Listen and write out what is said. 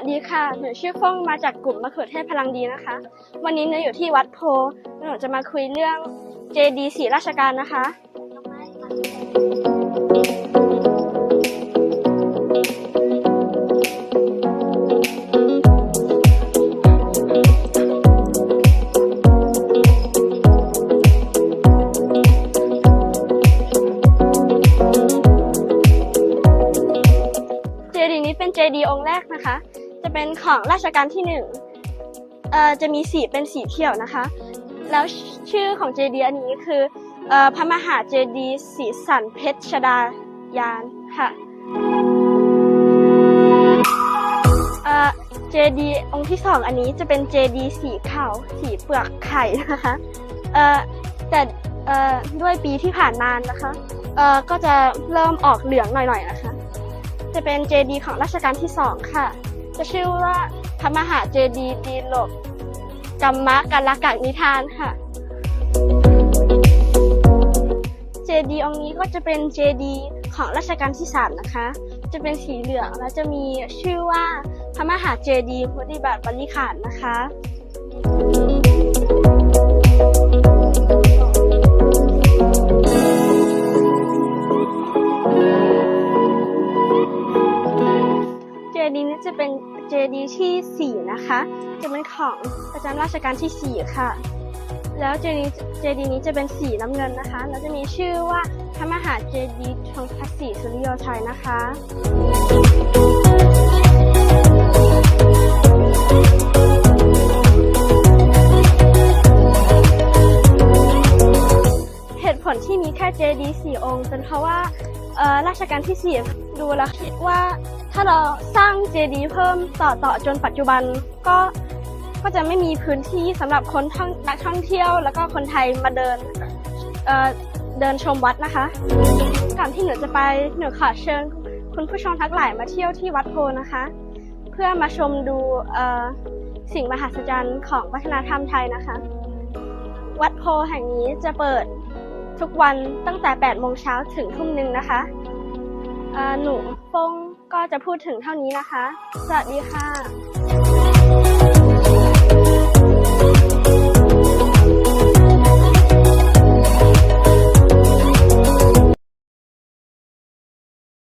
วัสดีค่ะ หนูชื่อฟ้องมาจากกลุ่มมะเขือเทศพลังดีนะคะ วันนี้หนูอยู่ที่วัดโพหนูจะมาคุยเรื่องเจดีศรีราชการนะคะ เจดีย์นี้เป็นเจดีย์องค์แรกนะคะ จะเป็นของราชการที่หนึ่งเอ่อจะมีสีเป็นสีเขียวนะคะ แล้วชื่อของเจดีย์อันนี้คือเอ่อพระมหาเจดีย์ศรีสันเพชรชดายานค่ะเอ่อเจดีย์องค์ที่สองอันนี้จะเป็นเจดีย์สีขาวสีเปลือกไข่นะคะเอ่อแต่เอ่อด้วยปีที่ผ่านมานะคะเอ่อก็จะเริ่มออกเหลืองหน่อยๆนะคะ จะเป็นเจดีย์ของรัชกาลที่สองค่ะ จะชื่อว่าพระมหาเจดีย์ดีหลบกัมมะกัลกักนิทานค่ะ เจดีย์องค์นี้ก็จะเป็นเจดีย์ของรัชกาลที่สามนะคะ จะเป็นสีเหลืองและจะมีชื่อว่าพระมหาเจดีย์พุทธิบัติบริขารนะคะ นี้จะเป็นเจดีย์ที่สี่นะคะ จะเป็นของประจำราชการที่สี่ค่ะ แล้วเจดีย์เจดีย์นี้จะเป็นสีน้ำเงินนะคะ แล้วจะมีชื่อว่าพระมหาเจดีย์ทองพระศรีสุริโยไทยนะคะเหตุผลที่มีแค่เจดีย์สี่องค์เป็นเพราะว่าราชการที่สี่ดูแล้วคิดว่า ถ้าเราสร้างเจดีย์เพิ่มต่อต่อจนปัจจุบันก็ก็จะไม่มีพื้นที่สำหรับคนท่องนักท่องเที่ยว แล้วก็คนไทยมาเดินเเดินชมวัดนะคะก่อนที่หนูจะไปหนูขอเชิญคุณผู้ชมทั้งหลายมาเที่ยวที่วัดโพนะคะ เพื่อมาชมดูสิ่งมหัศจรรย์ของวัฒนธรรมไทยนะคะ วัดโพแห่งนี้จะเปิดทุกวันตั้งแต่ 8 โมงเช้าถึงทุ่มหนึ่งนะคะ หนูฟงก็จะพูดถึงเท่านี้นะคะ สวัสดีค่ะ